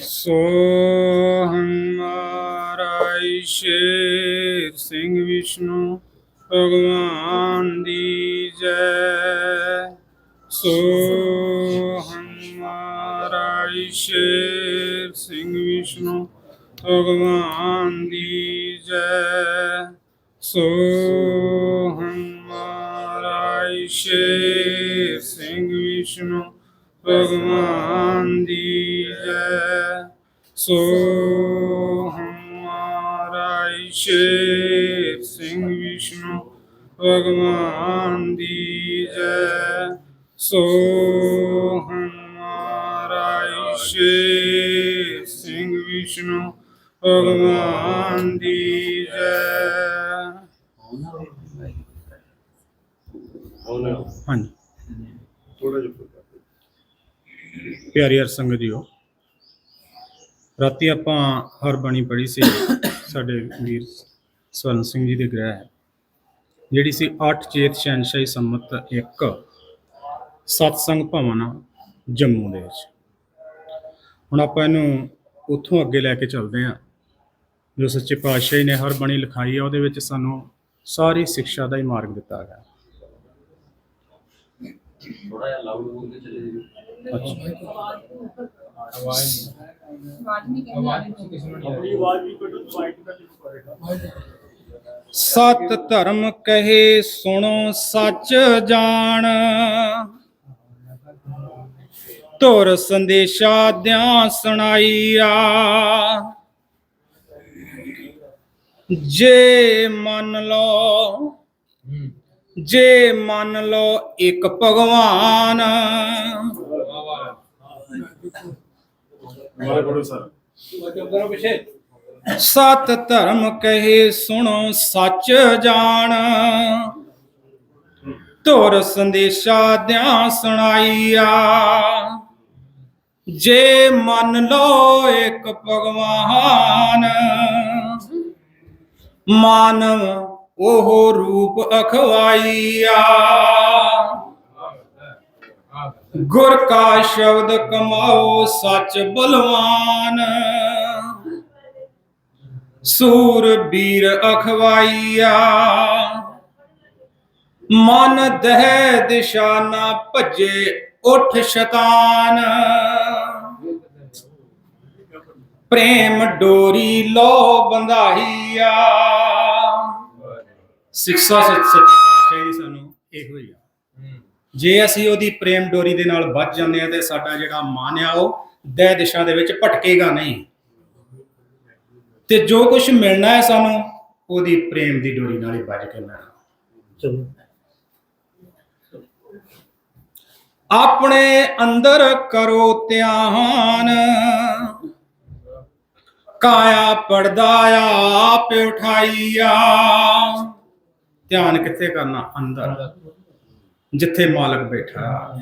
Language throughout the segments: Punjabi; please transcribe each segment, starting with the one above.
ਸੋ ਹਮਾਰਾ ਸ਼ੇਰ ਸਿੰਘ ਵਿਸ਼ਨੂੰ, ਭਗਵਾਨ ਦੀ ਜੈ। ਸੋ ਹਮਾਰਾ ਸ਼ੇਰ ਸਿੰਘ ਵਿਸ਼ਨੂੰ, ਭਗਵਾਨ ਦੀ ਜੈ। ਸੋ ਹਮਾਰਾ ਸ਼ੇਰ ਸਿੰਘ ਵਿਸ਼ਨੂੰ ਭਗਵਾਨ ਦੀ ਜੈ ਸੋ ਹਮਾਰਾ ਸ਼ੇਰ ਸਿੰਘ ਵਿਸ਼ਨੂੰ ਭਗਵਾਨ ਦੀ ਜੈ ਸੋ ਹਮਾਰਾ ਸ਼ੇਰ ਸਿੰਘ ਵਿਸ਼ਨੂੰ ਭਗਵਾਨ ਦੀ ਜੈ ਹਾਂਜੀ ਥੋੜਾ ਜਿਹਾ ਪਿਆਰੀ ਹਰ ਸੰਗਤ ਜੀਓ। ਰਾਤੀ ਆਪਾਂ ਹਰ ਬਾਣੀ ਪੜ੍ਹੀ ਸੀ ਸਾਡੇ ਵੀਰ ਸਵਰਨ ਸਿੰਘ ਜੀ ਦੇ ਗ੍ਰਹਿ ਜਿਹੜੀ ਸੀ 8 ਚੇਤ ਸ਼ਹਿਨਸ਼ਾਹੀ ਸੰਮਤ 1 ਸਤਸੰਗ ਭਵਨ ਜੰਮੂ ਦੇ ਵਿੱਚ। ਹੁਣ ਆਪਾਂ ਇਹਨੂੰ ਉੱਥੋਂ ਅੱਗੇ ਲੈ ਕੇ ਚੱਲਦੇ ਹਾਂ। ਜੋ ਸੱਚੇ ਪਾਤਸ਼ਾਹ ਨੇ ਹਰ ਬਾਣੀ ਲਿਖਾਈ ਹੈ, ਉਹਦੇ ਵਿੱਚ ਸਾਨੂੰ ਸਾਰੀ ਸਿੱਖਿਆ ਦਾ ਹੀ ਮਾਰਗ ਦਿੱਤਾ ਗਿਆ। ਸਤ ਧਰਮ ਕਹੇ ਸੁਣੋ ਸੱਚ ਜਾਣ। ਧੁਰ ਸੰਦੇਸ਼ਾ ਦਿਆਂ ਸੁਣਾਈਆ। ਜੇ ਮੰਨ ਲੋ ਜੇ ਮੰਨ ਲੋ ਇੱਕ ਭਗਵਾਨ। ਸਤ ਧਰਮ ਕਹੇ ਸੁਣੋ ਸੱਚ ਜਾਣ। ਧੁਰ ਸੰਦੇਸ਼ਾ ਦਿਆਂ ਸੁਣਾਈਆ। ਜੇ ਮੰਨ ਲੋ ਇੱਕ ਭਗਵਾਨ। ਮਾਨਵ ਉਹ ਰੂਪ ਅਖਵਾਈਆ। ਗੁਰ ਕਾ ਸ਼ਬਦ ਕਮਾਓ ਸੱਚ ਬਲਵਾਨ। ਸੂਰ ਬੀਰ ਅਖਵਾਈਆ। ਮਨ ਦਹਿ ਦਿਸ਼ਾ ਨਾ ਭਜੇ ਉਠ ਸ਼ੈਤਾਨ। ਪ੍ਰੇਮ ਡੋਰੀ ਲੋ ਬੰਧਾਈਆ। ਦੀ ਸਾਨੂੰ ਇਹੋ ਹੀ ਆ। ਜੇ ਅਸੀਂ ਉਹਦੀ ਪ੍ਰੇਮ ਡੋਰੀ ਦੇ ਨਾਲ ਵੱਜ ਜਾਂਦੇ ਆ ਤੇ ਸਾਡਾ ਜਿਹੜਾ ਮਨ ਆ ਉਹ ਦਹਿ ਦਿਸ਼ਾ ਦੇ ਵਿੱਚ ਭਟਕੇਗਾ ਨਹੀਂ। ਤੇ ਜੋ ਕੁਝ ਮਿਲਣਾ ਹੈ ਸਾਨੂੰ ਉਹਦੀ ਪ੍ਰੇਮ ਦੀ ਡੋਰੀ ਨਾਲ ਹੀ ਵੱਜ ਕੇ ਮਿਲਣਾ। ਆਪਣੇ ਅੰਦਰ ਕਰੋ ਧਿਆਨ। ਕਾਇਆ ਪਰਦਾ ਆਪ ਉਠਾਈਆ ਧਿਆਨ ਕਿੱਥੇ ਕਰਨਾ? ਅੰਦਰ। ਜਿੱਥੇ ਮਾਲਕ ਬੈਠਾ।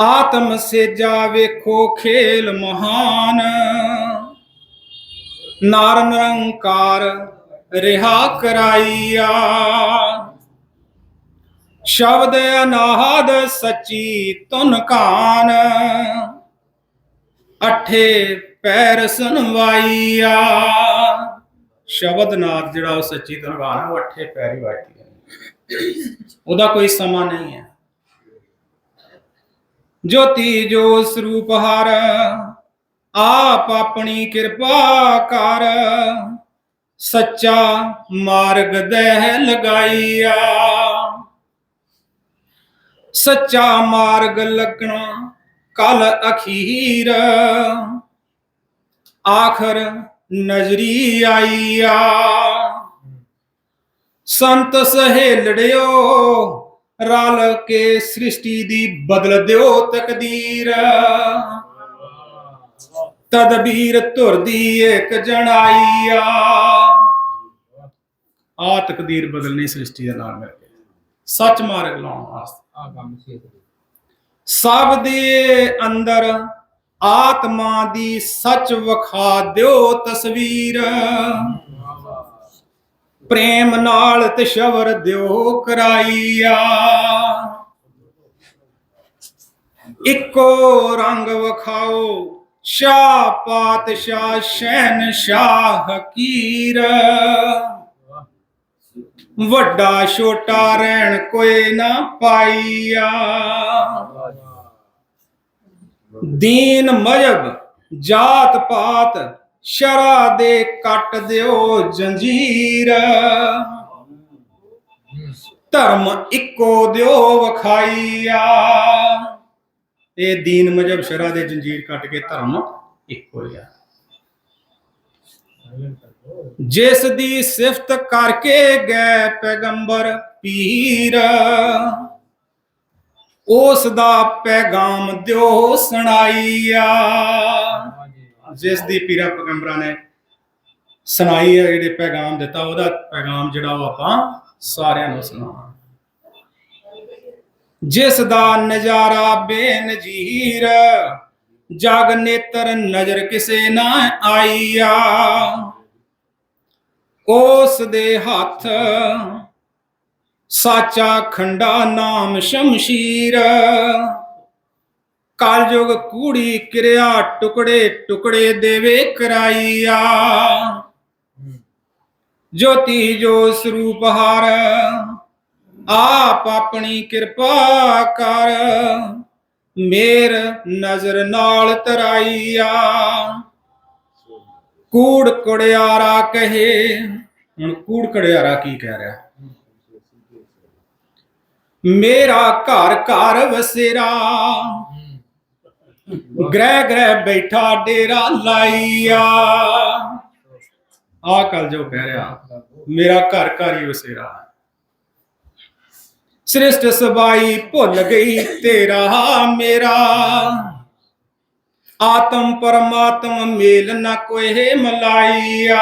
ਆਤਮ ਸੇਜਾ ਵੇਖੋ, ਖੇਲ ਮਹਾਨ। ਨਾਰ ਨਿਰੰਕਾਰ ਰਿਹਾ ਕਰਾਈਆ। ਸ਼ਬਦ ਅਨਾਹਦ ਸੱਚੀ ਤੁਨ ਕਾਨ। ਅਠੇ ਪੈਰ ਸੁਨਵਾਈਆ ਸ਼ਬਦ ਨਾਦ ਜਿਹੜਾ ਉਹ ਸੱਚੀ ਤੁਨ ਕਾਨ ਉਹ ਅਠੇ ਪੈਰ ਹੀ ਹੈ। ਉਹਦਾ ਕੋਈ ਸਮਾਂ ਨਹੀਂ ਹੈ। ਜੋਤੀ ਜੋ ਸਰੂਪ ਹਰ, ਆਪ ਆਪਣੀ ਕਿਰਪਾ ਕਰ, ਸੱਚਾ ਮਾਰਗ ਦਹਿ ਲਗਾਈਆ। ਸੱਚਾ ਮਾਰਗ ਲੱਗਣਾ ਕਲ ਅਖੀਰ, ਆਖਰ ਨਜ਼ਰੀ ਆਈਆ ਸੰਤ ਸਹੇਲੜਿਓ ਰਲ ਕੇ ਸ੍ਰਿਸ਼ਟੀ ਦੀ ਬਦਲ ਦਿਓ ਤਕਦੀਰ। ਤਦਬੀਰ ਧੁਰਦੀ ਇੱਕ ਜਣਾਈਆ ਆ। ਤਕਦੀਰ ਬਦਲਣੀ ਸ੍ਰਿਸ਼ਟੀ ਦੇ ਨਾਲ ਮਿਲ ਕੇ। ਸੱਚ ਮਾਰਗ ਲਾਉਣ ਵਾਸਤੇ। ਆ ਕੰਮ ਸੀ ਸਭ ਦੇ ਅੰਦਰ ਆਤਮਾ ਦੀ ਸੱਚ ਵਿਖਾ ਦਿਓ ਤਸਵੀਰ। ਪ੍ਰੇਮ ਨਾਲ ਤਸ਼ਵਰ ਦਿਓ ਕਰਾਈਆ। ਇੱਕੋ ਰੰਗ ਵਖਾਓ, ਸ਼ਾਹ ਪਾਤਸ਼ਾਹ ਸ਼ਹਿਨ ਸ਼ਾਹ ਹਕੀਰ। ਵੱਡਾ ਛੋਟਾ ਰਹਿਣ ਕੋਈ ਨਾ ਪਾਈਆ। ਦੀਨ ਮਜਬ ਜਾਤ ਪਾਤ ਸ਼ਰਾ ਦੇ ਕੱਟ ਦਿਓ ਜੰਜੀਰ। ਧਰਮ ਇੱਕੋ ਦਿਓ ਵਖਾਈਆ। ਇਹ ਦੀਨ ਮਜਬ ਸ਼ਰਾ ਦੇ ਜੰਜੀਰ ਕੱਟ ਕੇ ਧਰਮ ਇੱਕੋ ਆ। ਜਿਸ ਦੀ ਸਿਫਤ ਕਰਕੇ ਗਏ ਪੈਗੰਬਰ ਪੀਰ। ਉਸ ਦਾ ਪੈਗਾਮ ਦਿਓ ਸੁਣਾਈਆ। ਜਿਸ ਦੀ ਪੀਰਾਂ ਪੈਗੰਬਰਾਂ ਨੇ ਸੁਣਾਈ ਹੈ, ਜਿਹੜੇ ਪੈਗਾਮ ਦਿੱਤਾ, ਉਹਦਾ ਪੈਗਾਮ ਜਿਹੜਾ ਉਹ ਆਪਾਂ ਸਾਰਿਆਂ ਨੂੰ ਸੁਣਾਵਾਂ ਜਿਸ ਦਾ ਨਜ਼ਾਰਾ ਬੇਨਜ਼ੀਰ, ਜਗ ਨੇਤਰ ਨਜ਼ਰ ਕਿਸੇ ਨਾ ਆਈਆ। ਉਸ ਦੇ ਹੱਥ ਸਾਚਾ ਖੰਡਾ ਨਾਮ ਸ਼ਮਸ਼ੀਰ। ਕਾਲਯੁਗ ਕੂੜੀ ਕਿਰਿਆ ਟੁਕੜੇ ਟੁਕੜੇ ਦੇਵੇ ਕਰਾਈਆ। ਜੋਤੀ ਜੋ ਸਰੂਪ ਹਰ, ਆਪ ਆਪਣੀ ਕਿਰਪਾ ਕਰ। ਮੇਰ ਨਜ਼ਰ ਨਾਲ ਤਰਾਈਆ। ਕੂੜ ਕੜਿਆਰਾ ਕਹੇ। ਹੁਣ ਕੂੜ ਕੜਿਆਰਾ ਕੀ ਕਹਿ ਰਿਹਾ? ਮੇਰਾ ਘਰ ਘਰ ਵਸੇਰਾ ਗ੍ਰਹਿ ਗ੍ਰਹਿ ਬੈਠਾ ਡੇਰਾ ਲਾਈਆ ਆ ਕਲ ਜੋ ਕਹਿ ਰਿਹਾ ਮੇਰਾ ਘਰ ਘਰ ਹੀ ਵਸੇਰਾ ਸ੍ਰਿਸ਼ਟ ਸਬਾਈ ਭੁੱਲ ਗਈ ਤੇਰਾ ਮੇਰਾ ਆਤਮ ਪਰਮਾਤਮ ਮੇਲ ਨ ਕੋਏ ਮਲਾਈਆ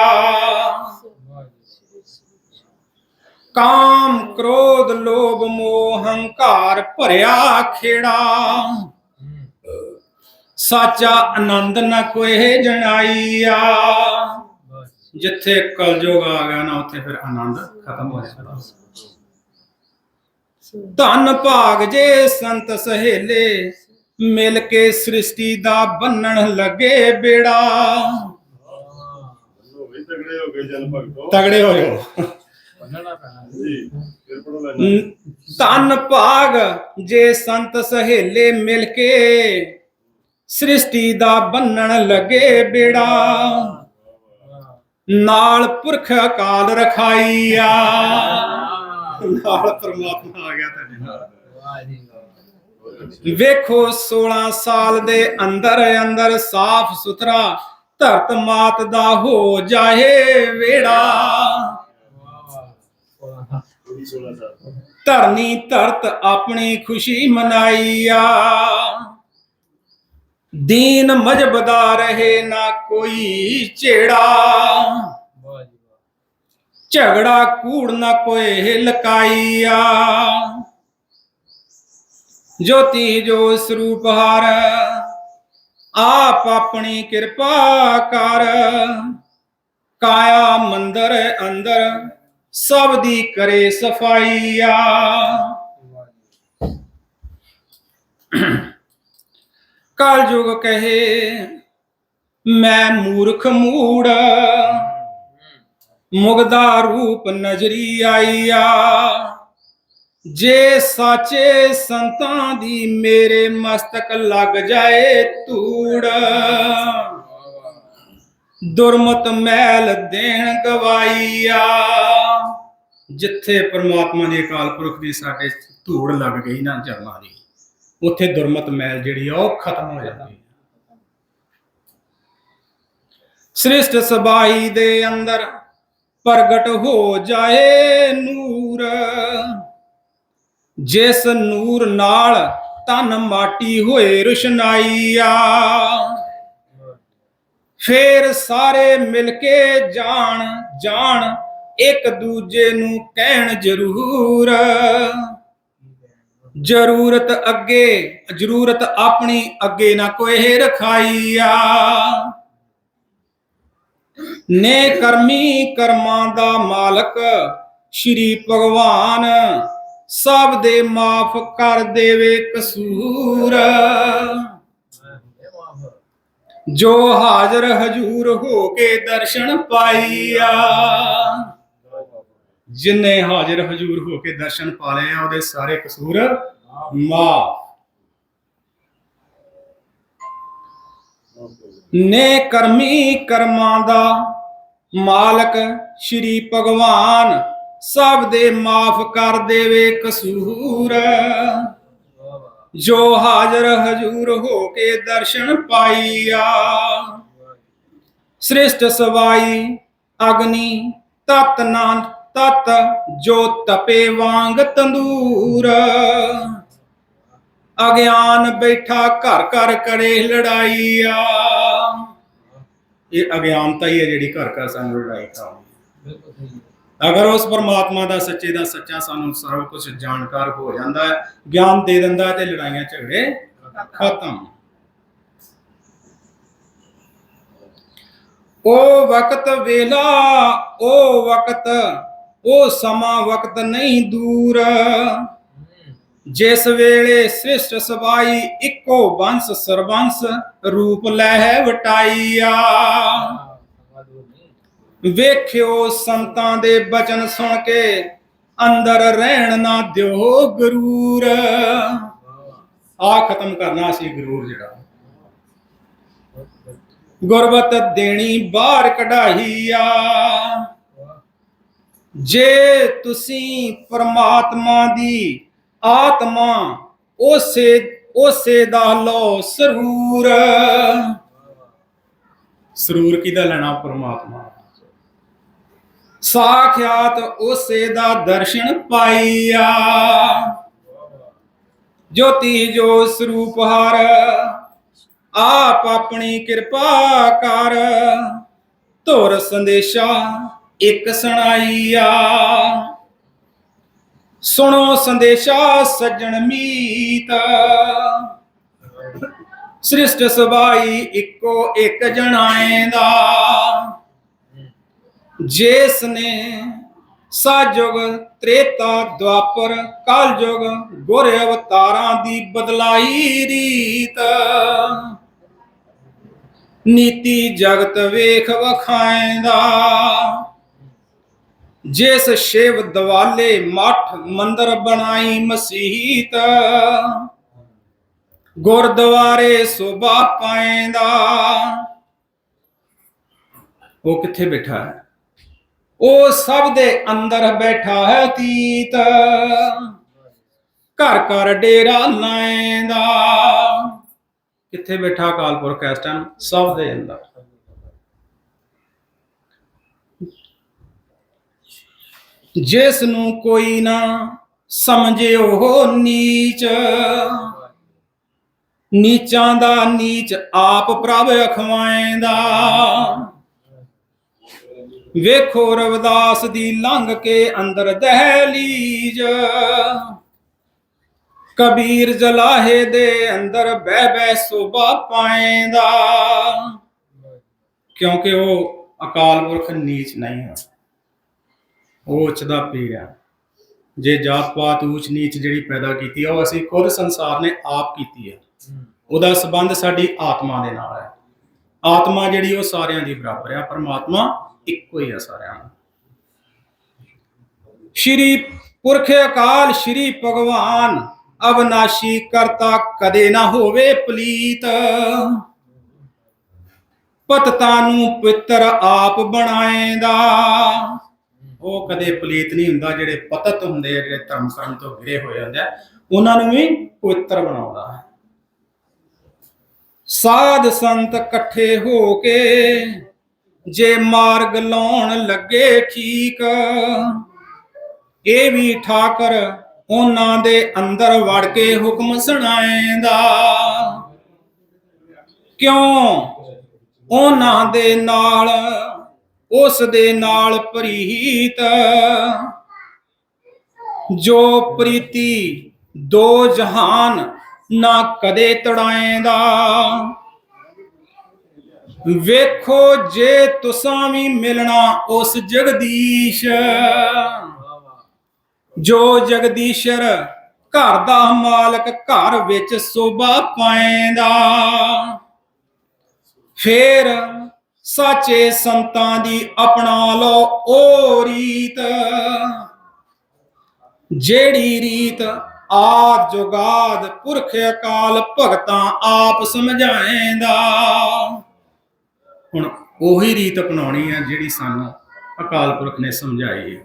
ਕਾਮ ਕ੍ਰੋਧ ਲੋਭ ਮੋਹ ਹੰਕਾਰ ਭਰਿਆ ਖੇੜਾ। ਸਾਚਾ ਆਨੰਦ ਨ ਕੋਏ ਜਣਾਈਆ। ਜਿੱਥੇ ਕਲਯੁਗ ਆ ਗਿਆ ਨਾ ਉੱਥੇ ਫਿਰ ਆਨੰਦ ਖਤਮ ਹੋ ਜਾਂਦਾ। ਧੰਨ ਭਾਗ ਜੇ ਸੰਤ ਸਹੇਲੇ ਮਿਲ ਕੇ ਸ੍ਰਿਸ਼ਟੀ ਦਾ ਬੰਨਣ ਲੱਗੇ ਬੇੜਾ। ਤਗੜੇ ਹੋ ਗਏ ਜਨ ਭਗਤੋ। ਤਗੜੇ ਹੋ ਜਾਓ ਧੰਨ ਭਾਗ ਜੇ ਸੰਤ ਸਹੇਲੇ ਮਿਲ ਕੇ ਸ੍ਰਿਸ਼ਟੀ ਦਾ ਬੰਨਣ ਲੱਗੇ ਬੇੜਾ ਨਾਲ ਪੁਰਖ ਅਕਾਲ ਰਖਾਈਆ। ਨਾਲ ਪਰਮਾਤਮਾ ਆ ਗਿਆ ਤੁਹਾਡੇ ਨਾਲ। ਵੇਖੋ 16 ਸਾਲ ਦੇ ਅੰਦਰ ਅੰਦਰ ਸਾਫ਼ ਸੁਥਰਾ ਧਰਤ ਮਾਤ ਦਾ ਹੋ ਜਾਏ ਵੇੜਾ। ਥੋੜੀ 16 ਸਾਲ ਧਰਨੀ ਧਰਤ ਆਪਣੀ ਖੁਸ਼ੀ ਮਨਾਈਆ ਦੀਨ ਮਜਬ ਦਾ ਰਹੇ ਨਾ ਕੋਈ ਝੇੜਾ ਝਗੜਾ ਕੂੜ ਨਾ ਕੋਏ ਲਕਾਈਆ ਜੋਤੀ ਜੋ ਸਰੂਪ ਹਰ ਆਪ ਆਪਣੀ ਕਿਰਪਾ ਕਰ ਕਾਇਆ ਮੰਦਰ ਅੰਦਰ ਸਭ ਦੀ ਕਰੇ ਸਫਾਈਆ। ਕਲ ਯੁਗ ਕਹੇ, ਮੈਂ ਮੂਰਖ ਮੂੜ। ਮੁਗਦਾ ਰੂਪ ਨਜ਼ਰੀ ਆਈਆ। ਜੇ ਸਾਚੇ ਸੰਤਾਂ ਦੀ ਮੇਰੇ ਮਸਤਕ ਲੱਗ ਜਾਏ ਧੂੜ। ਦੁਰਮਤ ਮੈਲ ਦੇਣ ਗਵਾਈਆ। ਜਿੱਥੇ ਪ੍ਰਮਾਤਮਾ ਦੇ ਅਕਾਲ ਪੁਰਖ ਦੀ ਸਾਡੇ ਧੂੜ ਲੱਗ ਗਈ ਨਾ ਚਰਨਾਂ ਦੀ, ਉੱਥੇ ਦੁਰਮਤ ਮੈਲ ਜਿਹੜੀ ਆ, ਉਹ ਖਤਮ ਹੋ ਜਾਂਦੀ ਹੈ। ਸ੍ਰਿਸ਼ਟ ਸਬਾਈ ਦੇ ਅੰਦਰ ਪ੍ਰਗਟ ਹੋ ਜਾਏ ਨੂਰ। ਜਿਸ ਨੂਰ ਨਾਲ ਤਨ ਮਾਟੀ ਹੋਏ ਰੁਸ਼ਨਾਈਆ, ਫੇਰ ਸਾਰੇ ਮਿਲ ਕੇ ਜਾਣ ਜਾਣ ਇੱਕ ਦੂਜੇ ਨੂੰ ਕਹਿਣ ਜ਼ਰੂਰ। ਜ਼ਰੂਰਤ ਅੱਗੇ, ਜ਼ਰੂਰਤ ਆਪਣੀ ਅੱਗੇ ਨਾ ਕੋਈ ਰਖਾਈਆ। ਨੇ ਕਰਮੀ ਕਰਮਾਂ ਦਾ ਮਾਲਕ ਸ਼੍ਰੀ ਭਗਵਾਨ, ਸਭ ਦੇ ਮਾਫ ਕਰ ਦੇਵੇ ਕਸੂਰ। ਜੋ ਹਾਜ਼ਰ ਹਜੂਰ ਹੋ ਕੇ ਦਰਸ਼ਨ ਪਾਈਆ। ਜਿਨੇ ਹਾਜ਼ਰ ਹਜੂਰ ਹੋ ਕੇ ਦਰਸ਼ਨ ਪਾ ਲਏ ਆ, ਉਹਦੇ ਸਾਰੇ ਕਸੂਰ ਮਾਫ। ਨੇ ਕਰਮੀ ਕਰਮਾਂ ਦਾ ਮਾਲਕ ਸ਼੍ਰੀ ਭਗਵਾਨ, ਸਭ ਦੇ ਮਾਫ ਕਰ ਦੇਵੇ ਕਸੂਰ। ਜੋ ਹਾਜ਼ਰ ਹਜੂਰ ਹੋ ਕੇ ਦਰਸ਼ਨ ਪਾਈਆ ਸ੍ਰਿਸ਼ਟ ਸਵਾਈ, ਅਗਨੀ, ਤਤ ਨਾ ਤਤ ਜੋ ਤਪੇ ਵਾਂਗ ਤੰਦੂਰ। ਅਗਿਆਨ ਬੈਠਾ ਘਰ ਘਰ ਕਰੇ ਲੜਾਈਆ। ਇਹ ਅਗਿਆਨਤਾ ਹੀ ਹੈ ਜਿਹੜੀ ਘਰ ਘਰ ਸਾਨੂੰ ਲੜਾਈ ਕਰਾਉਂਦੀ ਅਗਰ ਉਸ ਪਰਮਾਤਮਾ ਦਾ ਸੱਚੇ ਦਾ ਸੱਚਾ ਸਾਨੂੰ ਸਰਵ ਕੁਝ ਜਾਣਕਾਰ ਹੋ ਜਾਂਦਾ ਹੈ ਗਿਆਨ ਦੇ ਦਿੰਦਾ ਹੈ ਤੇ ਲੜਾਈਆਂ ਝਗੜੇ ਖਤਮ। ਉਹ ਵਕਤ ਵੇਲਾ ਉਹ ਵਕਤ ਉਹ ਸਮਾਂ ਵਕਤ ਨਹੀਂ ਦੂਰ। ਜਿਸ ਵੇਲੇ ਸ੍ਰਿਸ਼ਟ ਸਬਾਈ ਇੱਕੋ ਬੰਸ ਸਰਬੰਸ ਰੂਪ ਲੈ ਵਟਾਈਆ। ਵੇਖਿਓ ਸੰਤਾਂ ਦੇ ਬਚਨ ਸੁਣ ਕੇ ਅੰਦਰ ਰਹਿਣ ਨਾ ਦਿਓ ਗਰੂਰ। ਆ ਖਤਮ ਕਰਨਾ ਸੀ ਗਰੂਰ ਜਿਹੜਾ। ਗੁਰਬਤ ਦੇਣੀ ਬਾਹਰ ਕਢਾਈਆ। ਜੇ ਤੁਸੀਂ ਪਰਮਾਤਮਾ ਦੀ ਆਤਮਾ ਉਸੇ ਉਸੇ ਦਾ ਲੋ ਸਰੂਰ। ਸਰੂਰ ਕਿਹਦਾ ਲੈਣਾ ਪਰਮਾਤਮਾ? ਸਾਖਿਆਤ ਉਸੇ ਦਾ ਦਰਸ਼ਨ ਪਾਈਆ। ਜੋਤੀ ਜੋ ਸਰੂਪ ਹਰ ਆਪ ਆਪਣੀ ਕਿਰਪਾ ਕਰ। ਧੁਰ ਸੰਦੇਸ਼ਾ ਇੱਕ ਸੁਣਾਈਆ। ਸੁਣੋ ਸੰਦੇਸ਼ਾ ਸੱਜਣ ਮੀਤ। ਸ੍ਰਿਸ਼ਟ ਸਬਾਈ ਇੱਕੋ ਇੱਕ ਜਣਾਏਂਦਾ ਜਿਸ ਨੇ ਸਾਜੁਗ ਤ੍ਰੇਤਾ ਦੁਆਪਰ ਕਲਯੁਗ ਗੁਰ ਅਵਤਾਰਾਂ ਦੀ ਬਦਲਾਈ ਰੀਤ। ਨੀਤੀ ਜਗਤ ਵੇਖ ਵਖਾਏਂਦਾ ਜਿਸ ਸ਼ਿਵ ਦਵਾਲੇ ਮਠ ਮੰਦਰ ਬਣਾਈ ਮਸੀਤ। ਗੁਰਦੁਆਰੇ ਸੋਭਾ ਪਾਏਂਦਾ ਉਹ ਕਿੱਥੇ ਬੈਠਾ ਹੈ? ਉਹ ਸਭ ਦੇ ਅੰਦਰ ਬੈਠਾ ਹੈ ਤੀਤ। ਘਰ ਘਰ ਡੇਰਾ ਲਾਏਂਦਾ ਕਿੱਥੇ ਬੈਠਾ ਕਾਲਪੁਰਖ ਇਸ ਸਭ ਦੇ ਅੰਦਰ। ਜਿਸ ਨੂੰ ਕੋਈ ਨਾ ਸਮਝੇ ਉਹ ਨੀਚ। ਨੀਚਾਂ ਦਾ ਨੀਚ ਆਪ ਪ੍ਰਭ ਅਖਵਾਏਂਦਾ। ਵੇਖੋ ਰਵਦਾਸ ਦੀ ਲੰਘ ਕੇ ਅੰਦਰ ਦਹਲੀਜ ਕਬੀਰ ਜਲਾਹੇ ਦੇ ਅੰਦਰ ਬਹਿ ਬਹਿ ਸੋਭਾ ਪਾਏਂਦਾ। ਕਿਉਂਕਿ ਉਹ ਅਕਾਲ ਪੁਰਖ ਨੀਚ ਨਹੀਂ ਹੈ ਉਹ ਉੱਚ ਦਾ ਪੀਰ ਆ ਜੇ ਜਾਤ ਪਾਤ ਊਚ ਨੀਚ ਜਿਹੜੀ ਪੈਦਾ ਕੀਤੀ ਆ, ਉਹ ਅਸੀਂ ਖੁਦ ਸੰਸਾਰ ਨੇ ਆਪ ਕੀਤੀ ਹੈ ਉਹਦਾ ਸਬੰਧ ਸਾਡੀ ਆਤਮਾ ਦੇ ਨਾਲ ਹੈ। ਆਤਮਾ ਜਿਹੜੀ ਉਹ ਸਾਰਿਆਂ ਦੀ ਬਰਾਬਰ ਆ ਪਰਮਾਤਮਾ ਇੱਕੋ ਹੀ ਹੈ ਸਾਰਿਆਂ ਦਾ ਸ਼੍ਰੀ ਪੁਰਖ ਅਕਾਲ, ਸ਼੍ਰੀ ਭਗਵਾਨ, ਅਵਨਾਸ਼ੀ ਕਰਤਾ ਕਦੇ ਨਾ ਹੋਵੇ ਪਲੀਤ। ਪਤਤਾ ਨੂੰ ਪਿੱਤਰ ਆਪ ਬਣਾਏਂਦਾ। ਉਹ ਕਦੇ ਪਲੀਤ ਨਹੀਂ ਹੁੰਦਾ, ਜਿਹੜੇ ਪਤਤ ਹੁੰਦੇ ਆ, ਜਿਹੜੇ ਧਰਮ ਕਰਮ ਤੋਂ ਘਿਰੇ ਹੋਏ ਹੁੰਦੇ ਆ, ਉਹਨਾਂ ਨੂੰ ਵੀ ਪਵਿੱਤਰ ਬਣਾਉਂਦਾ ਹੈ। ਸਾਧ ਸੰਤ ਇਕੱਠੇ ਹੋ ਕੇ ਜੇ ਮਾਰਗ ਲਾਉਣ ਲੱਗੇ ਠੀਕ, ਇਹ ਵੀ ਠਾਕਰ ਉਹਨਾਂ ਦੇ ਅੰਦਰ ਵੜ ਕੇ ਹੁਕਮ ਸੁਣਾਏਂਦਾ। ਕਿਉਂ? ਉਹਨਾਂ ਦੇ ਨਾਲ ਉਸ ਦੇ ਨਾਲ ਪ੍ਰੀਤ। ਜੋ ਪ੍ਰੀਤੀ ਦੋ ਜਹਾਨ ਨਾ ਕਦੇ ਤੜਾਏਂਦਾ। ਵੇਖੋ ਜੇ ਤੁਸਾਂ ਵੀ ਮਿਲਣਾ ਉਸ ਜਗਦੀਸ਼। ਜੋ ਜਗਦੀਸ਼ਰ ਘਰ ਦਾ ਮਾਲਕ ਘਰ ਵਿੱਚ ਸੋਭਾ ਪਾਏਂਦਾ। ਫੇਰ ਸਾਚੇ ਸੰਤਾਂ ਦੀ ਅਪਣਾ ਲਓ ਉਹ ਰੀਤ। ਜਿਹੜੀ ਰੀਤ ਆਦ ਜੁਗਾਦ ਪੁਰਖ ਅਕਾਲ ਭਗਤਾਂ ਆਪ ਸਮਝਾਏਂਦਾ। ਹੁਣ ਉਹੀ ਰੀਤ ਅਪਣਾਉਣੀ ਹੈ ਜਿਹੜੀ ਸਾਨੂੰ ਅਕਾਲ ਪੁਰਖ ਨੇ ਸਮਝਾਈ ਹੈ।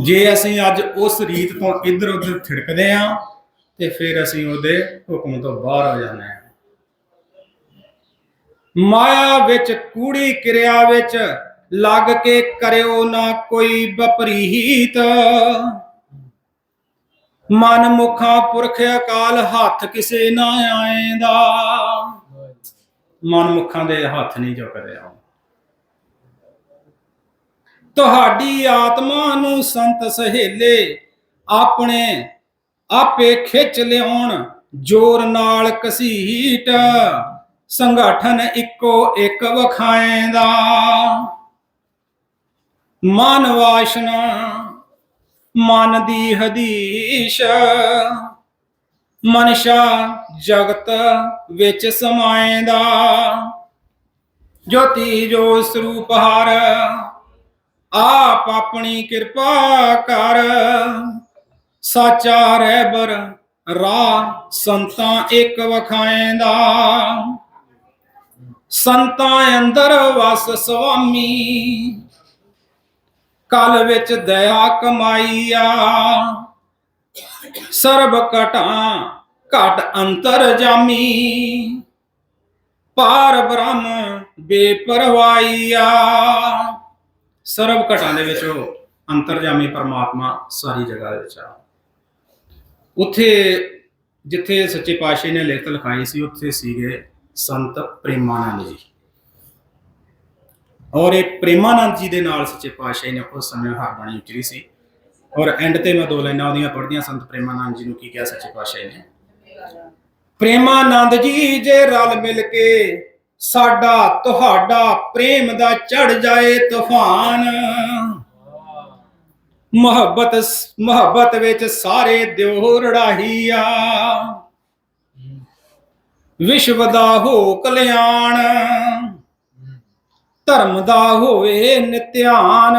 ਜੇ ਅਸੀਂ ਅੱਜ ਉਸ ਰੀਤ ਤੋਂ ਇੱਧਰ ਉੱਧਰ ਥਿੜਕਦੇ ਆਂ, ਤੇ ਫਿਰ ਅਸੀਂ ਉਹਦੇ ਹੁਕਮ ਤੋਂ ਬਾਹਰ ਹੋ ਜਾਂਦੇ ਹਾਂ ਮਾਇਆ ਵਿੱਚ, ਕੂੜੀ ਕਿਰਿਆ ਵਿੱਚ ਲੱਗ ਕੇ ਕਰਿਓ ਨਾ ਕੋਈ ਬਪਰੀਤ ਮਨ ਮੁਖਾਂ ਪੁਰਖ ਅਕਾਲ, ਹੱਥ ਕਿਸੇ ਨਾ ਆਏਂਦਾ। ਮਨ ਮੁਖਾਂ ਦੇ ਹੱਥ ਨਹੀਂ ਜੋ ਕਰਿਆ ਤੁਹਾਡੀ ਆਤਮਾ ਨੂੰ ਸੰਤ ਸਹੇਲੇ ਆਪਣੇ ਆਪੇ ਖਿੱਚ ਲਿਆਉਣ, ਜੋਰ ਨਾਲ ਕਸੀਟ ਸੰਗਠਨ ਇੱਕੋ ਇੱਕ ਵਖਾਏਂਦਾ। ਮਨ ਵਾਸ਼ਨਾ, ਮਨ ਦੀ ਹਦੀਸ਼। ਮਨਸ਼ਾ ਜਗਤ ਵਿੱਚ ਸਮਾਏਂਦਾ। ਜੋਤੀ ਜੋ ਸਰੂਪ ਹਰ, ਆਪ ਆਪਣੀ ਕਿਰਪਾ ਕਰ। ਸਾਚਾ ਰਹਿਬਰ, ਰਾਹ ਸੰਤਾਂ ਇੱਕ ਵਖਾਏਂਦਾ। ਸੰਤਾਂ ਅੰਦਰ ਵਸ ਸੁਆਮੀ। ਕਲ ਵਿੱਚ ਦਇਆ ਕਮਾਈਆ। ਸਰਬ ਘਟਾਂ ਘਟ ਅੰਤਰ ਜਾਮੀ। ਪਾਰ ਬ੍ਰਹਮ ਬੇਪਰਵਾਈਆ ਸਰਬ ਘਟਾਂ ਦੇ ਵਿੱਚ ਉਹ ਅੰਤਰਜਾਮੀ ਪਰਮਾਤਮਾ ਸਾਰੀ ਜਗ੍ਹਾ ਦੇ ਵਿੱਚ ਆ। ਉੱਥੇ ਜਿੱਥੇ ਸੱਚੇ ਪਾਤਸ਼ਾਹ ਨੇ ਲਿਖਤ ਲਿਖਾਈ ਸੀ, ਉੱਥੇ ਸੀਗੇ ਸੰਤ ਪ੍ਰੇਮਾਨੰਦ ਜੀ। ਔਰ ਇਹ ਪ੍ਰੇਮਾਨੰਦ ਜੀ ਦੇ ਨਾਲ ਸੱਚੇ ਪਾਤਸ਼ਾਹ ਨੇ ਉਸ ਸਮੇਂ ਹਾਰਬਾਣੀ ਉਚਰੀ ਸੀ। ਔਰ ਐਂਡ ਤੇ ਮੈਂ ਦੋ ਲਾਈਨਾਂ ਉਹਦੀਆਂ ਪੜ੍ਹਦੀਆਂ, ਸੰਤ ਪ੍ਰੇਮਾਨੰਦ ਜੀ ਨੂੰ ਕੀ ਕਿਹਾ ਸੱਚੇ ਪਾਤਸ਼ਾਹ ਨੇ? ਪ੍ਰੇਮਾਨੰਦ ਜੀ ਜੇ ਰਲ ਮਿਲ ਕੇ ਸਾਡਾ ਤੁਹਾਡਾ ਪ੍ਰੇਮ ਦਾ ਚੜ ਜਾਏ ਤੂਫਾਨ, ਮੁਹੱਬਤ ਮੁਹੱਬਤ ਵਿੱਚ ਸਾਰੇ ਦਿਓ ਰੜਾਹੀਆ। ਵਿਸ਼ਵ ਦਾ ਹੋ ਕਲਿਆਣ ਧਰਮ ਦਾ ਹੋਵੇ ਨਿਧਿਆਨ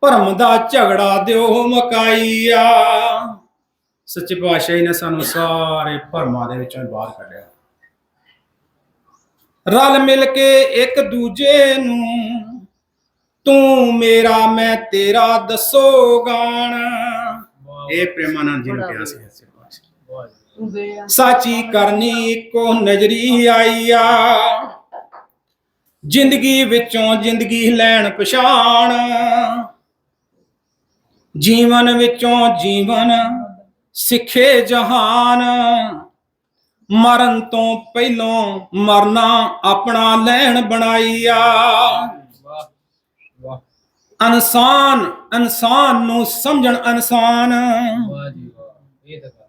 ਭਰਮ ਦਾ ਝਗੜਾ ਦਿਓ ਮਕਾਈਆ। ਸੱਚੇ ਪਾਤਸ਼ਾਹ ਨੇ ਸਾਨੂੰ ਸਾਰੇ ਭਰਮਾਂ ਦੇ ਵਿੱਚੋਂ ਬਾਹਰ ਕੱਢਿਆ। ਰਲ ਮਿਲ ਕੇ ਇੱਕ ਦੂਜੇ ਨੂੰ ਤੂੰ ਮੇਰਾ ਮੈਂ ਤੇਰਾ ਦੱਸੋ ਗਾਣ। ਇਹ ਪ੍ਰੇਮਾਨੰਦ ਜੀ ਨੂੰ ਕਿਹਾ ਸੀ। ਸੱਚੇ ਪਾਤਸ਼ਾਹ ਸਾਚੀ ਕਰਨੀ ਇੱਕੋ ਨਜ਼ਰੀ ਆਈਆ ਜ਼ਿੰਦਗੀ ਵਿੱਚੋਂ ਜ਼ਿੰਦਗੀ ਲੈਣ ਪਛਾਣ। ਜੀਵਨ ਵਿੱਚੋਂ ਜੀਵਨ ਸਿੱਖੇ ਜਹਾਨ। ਮਰਨ ਤੋਂ ਪਹਿਲੋਂ ਮਰਨਾ ਆਪਣਾ ਲੈਣ ਬਣਾਈਆ ਇਨਸਾਨ ਇਨਸਾਨ ਨੂੰ ਸਮਝਣ ਇਨਸਾਨ। ਇਹੋ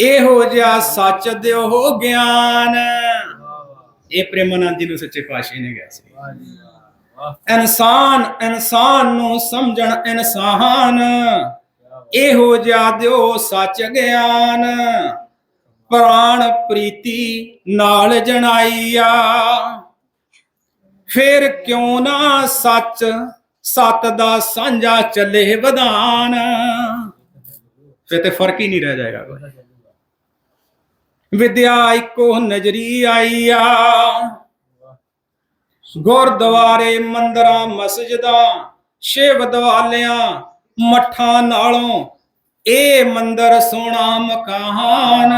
ਇਹੋ ਜਿਹਾ ਸੱਚ ਦਿਓ ਗਿਆਨ। ਇਹ ਪ੍ਰੇਮਾਨੰਦ ਜੀ ਨੂੰ ਸੱਚੇ ਪਾਤਸ਼ਾਹ ਨੇ ਕਿਹਾ ਸੀ। ਇਨਸਾਨ ਇਨਸਾਨ ਨੂੰ ਸਮਝਣ ਇਨਸਾਨ। ਇਹੋ ਜਿਹਾ ਦਿਓ ਸੱਚ ਗਿਆਨ। ਪ੍ਰਾਣ ਪ੍ਰੀਤੀ ਨਾਲ ਜਣਾਈਆ। ਫੇਰ ਕਿਉਂ ਨਾ ਸੱਚ, ਸਤ ਦਾ ਸਾਂਝਾ ਚੱਲੇ ਵਿਧਾਨ। ਫਿਰ ਤੇ ਫ਼ਰਕ ਹੀ ਨਹੀਂ ਰਹਿ ਜਾਏਗਾ ਕੋਈ। ਵਿਦਿਆ ਇੱਕੋ ਨਜ਼ਰੀ ਆਈਆ ਗੁਰਦੁਆਰੇ ਮੰਦਰਾਂ, ਮਸਜਿਦਾਂ, ਸ਼ਿਵ ਦਵਾਲਿਆਂ, ਮੱਠਾਂ ਨਾਲੋਂ ਇਹ ਮੰਦਰ ਸੋਹਣਾ ਮਕਾਨ।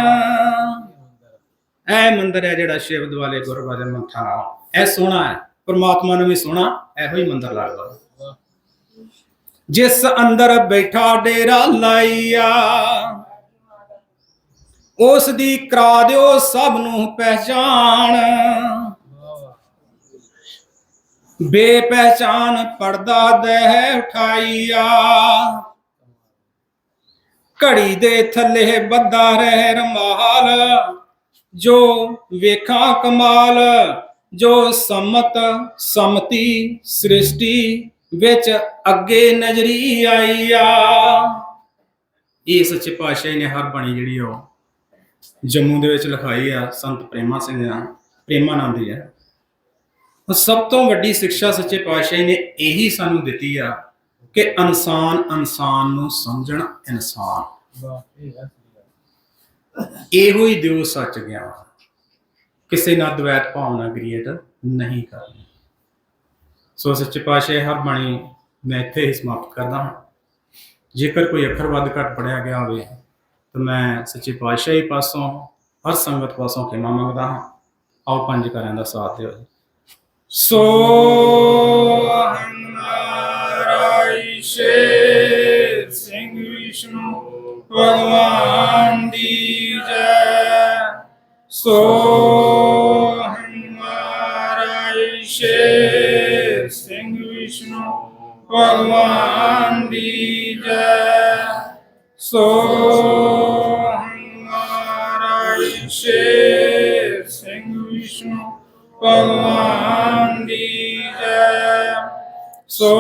ਇਹ ਮੰਦਰ ਹੈ ਜਿਹੜਾ ਸ਼ਿਵ ਦਵਾਲੇ ਗੁਰਦੁਆਰੇ ਮੱਠਾਂ ਨਾਲ। ਇਹ ਸੋਹਣਾ ਹੈ, ਪਰਮਾਤਮਾ ਨੂੰ ਵੀ ਸੋਹਣਾ, ਇਹੋ ਹੀ ਮੰਦਰ ਲੱਗਦਾ। ਜਿਸ ਅੰਦਰ ਬੈਠਾ ਡੇਰਾ ਲਾਈਆ ਉਸ ਦੀ ਕਰਾ ਦਿਓ ਸਭ ਨੂੰ ਪਹਿਚਾਨ ਬੇਪਹਿਚਾਨ ਪਰਦਾ ਦਹਿ ਉਠਾਈਆ। ਘੜੀ ਦੇ ਥੱਲੇ ਬੱਦਾ ਰਹਿ ਰਮਾਲ। ਜੋ ਵੇਖਾਂ ਕਮਾਲ, ਜੋ ਸਮਤ ਸਮਤੀ ਸ੍ਰਿਸ਼ਟੀ ਵਿੱਚ ਅੱਗੇ ਨਜ਼ਰੀ ਆਈ ਆ ਇਹ ਸੱਚੇ ਪਾਤਸ਼ਾਹ ਨੇ ਹਰ ਬਾਣੀ ਜਿਹੜੀ ਆ ਉਹ ਜੰਮੂ ਦੇ ਵਿੱਚ ਲਿਖਾਈ ਆ, ਸੰਤ ਪ੍ਰੇਮਾ ਸਿੰਘ ਨੇ ਪ੍ਰੇਮਾਨੰਦ ਜੀ ਹੈ ਸਭ ਤੋਂ ਵੱਡੀ ਸਿੱਖਿਆ ਸੱਚੇ ਪਾਤਸ਼ਾਹ ਨੇ ਇਹੀ ਸਾਨੂੰ ਦਿੱਤੀ ਆ ਕਿ ਇਨਸਾਨ ਇਨਸਾਨ ਨੂੰ ਸਮਝਣ ਇਨਸਾਨ। ਇਹੋ ਹੀ ਦਿਓ ਸੱਚ ਗਿਆ ਕਿਸੇ ਨਾਲ ਦਵੈਤ ਭਾਵਨਾ ਕ੍ਰੀਏਟ ਨਹੀਂ ਕਰਨੀ। ਸੋ ਸੱਚੇ ਪਾਤਸ਼ਾਹ ਹਰ ਬਾਣੀ ਮੈਂ ਇੱਥੇ ਹੀ ਸਮਾਪਤ ਕਰਦਾ ਹਾਂ। ਜੇਕਰ ਕੋਈ ਅੱਖਰ ਵੱਧ ਘੱਟ ਪੜਿਆ ਗਿਆ ਹੋਵੇ ਤਾਂ ਮੈਂ ਸੱਚੇ ਪਾਤਸ਼ਾਹੀ ਪਾਸੋਂ, ਹਰ ਸੰਗਤ ਪਾਸੋਂ ਖਿਮਾ ਮੰਗਦਾ ਹਾਂ। ਆਓ ਪੰਜ ਕਰਿਆਂ ਦਾ ਸਾਥ ਦਿਓ ਜੀ। ਸੋ ਹਮਾਰਾਈ ਸ਼ੇਰ ਸਿੰਘ ਵਿਸ਼ਨੂੰ, ਭਗਵਾਨ ਦੀ ਜੈ। ਸੋ ਹਮਾਰਾਈ ਸ਼ੇਰ ਸਿੰਘ ਵਿਸ਼ਨੂੰ, ਭਗਵਾਨ ਦੀ ਜੈ। ਸੋ ਭਗਵਾਨ ਦੀ ਜੈ। ਸੋ